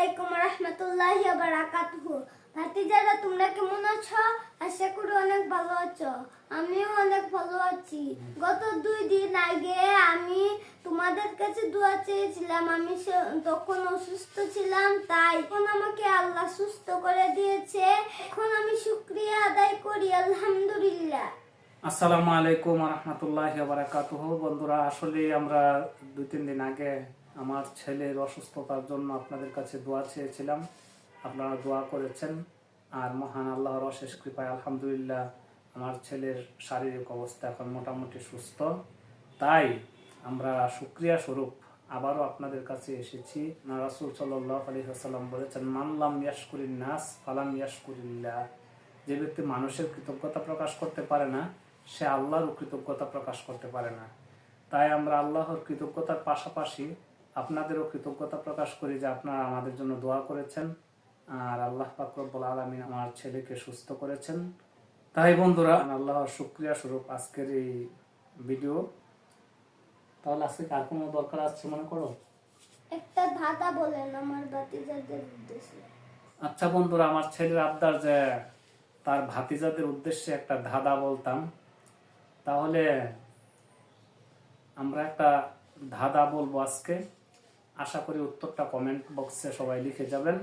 আলাইকুম রহমতুল্লাহি বারাকাতুহু। ভাতিজারা তোমরা কেমন আছো? আশা করি অনেক ভালো আছো। আমিও অনেক ভালো আছি। গত দুই দিন আগে আমি তোমাদের কাছে দোয়া চেয়েছিলাম। আমি তখন অসুস্থ ছিলাম, তাই এখন আমাকে আল্লাহ সুস্থ করে দিয়েছে। এখন আমি শুক্রিয়া আদায় করি, আলহামদুলিল্লাহ। আসসালামু আলাইকুম রহমতুল্লাহ বারাকাতুহ। বন্ধুরা, আসলে আমরা দুই, তিন দিন আগে আমার ছেলের অসুস্থতার জন্য আপনাদের কাছে দোয়া চেয়েছিলাম। আপনারা দোয়া করেছেন। আর মহান আল্লাহর অশেষ কৃপায় আলহামদুলিল্লাহ আমার ছেলের শারীরিক অবস্থা এখন মোটামুটি সুস্থ। তাই আমরা সুক্রিয়া স্বরূপ আবারও আপনাদের কাছে এসেছি। না, রাসুল সাল্লাহ আলী হাসাল্লাম বলেছেন মানলাম ইয়াসকুরিন নাস ফালাম ইয়াসকুরিল্লাহ যে ব্যক্তি মানুষের কৃতজ্ঞতা প্রকাশ করতে পারে না, সে আল্লাহরও কৃতজ্ঞতা প্রকাশ করতে পারে না। তাই আমরা আল্লাহর কৃতজ্ঞতার পাশাপাশি আপনাদেরও কৃতজ্ঞতা প্রকাশ করি যে আপনারা আমাদের জন্য দোয়া করেছেন। আর আল্লাহ পাকরব্বুল আলমিন আমার ছেলেকে সুস্থ করেছেন। তাই বন্ধুরা আল্লাহর শুক্রিয়া স্বরূপ আজকের এই ভিডিও। তাহলে আজকে আর কোনো দরকার আছে মনে করো? একটা ধাঁধা বলেন আমার ভাতিজাদের উদ্দেশ্যে। আচ্ছা বন্ধুরা আমার ছেলের আবদার যে তার ভাতিজাদের উদ্দেশ্যে একটা ধাঁধা বলতাম। তাহলে আমরা একটা ধাঁধা বলব আজকে। আশা করি উত্তরটা কমেন্ট বক্সে সবাই লিখে যাবেন।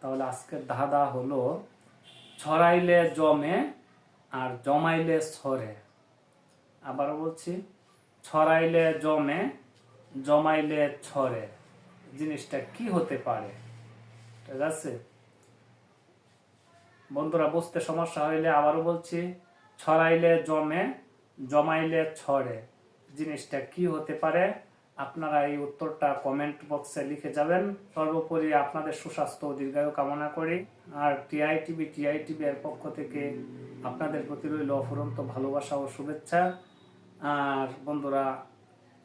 তাহলে আজকের ধাঁধা হলো, ছড়াইলে জমে আর জমাইলে ছড়ে। আবারও বলছি, ছড়াইলে জমে, জমাইলে ছড়ে। জিনিসটা কি হতে পারে? ঠিক আছে? বন্ধুরা, বুঝতে সমস্যা হইলে আবারও বলছি, ছড়াইলে জমে, জমাইলে ছড়ে। জিনিসটা কি হতে পারে? আপনারা এই উত্তরটা কমেন্ট বক্সে লিখে যাবেন। সর্বোপরি আপনাদের সুস্বাস্থ্য ও দীর্ঘায়ু কামনা করি। আর টিআই টিভি টিআই টিভি এর পক্ষ থেকে আপনাদের প্রতি রইল অফুরন্ত ভালোবাসা ও শুভেচ্ছা। আর বন্ধুরা,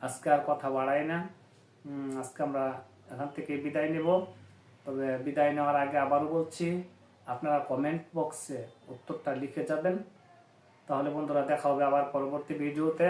আজকে আর কথা বাড়াই না। আজকে আমরা এখান থেকে বিদায় নেব। তবে বিদায় নেওয়ার আগে আবারও বলছি, আপনারা কমেন্ট বক্সে উত্তরটা লিখে যাবেন। তাহলে বন্ধুরা, দেখা হবে আবার পরবর্তী ভিডিওতে।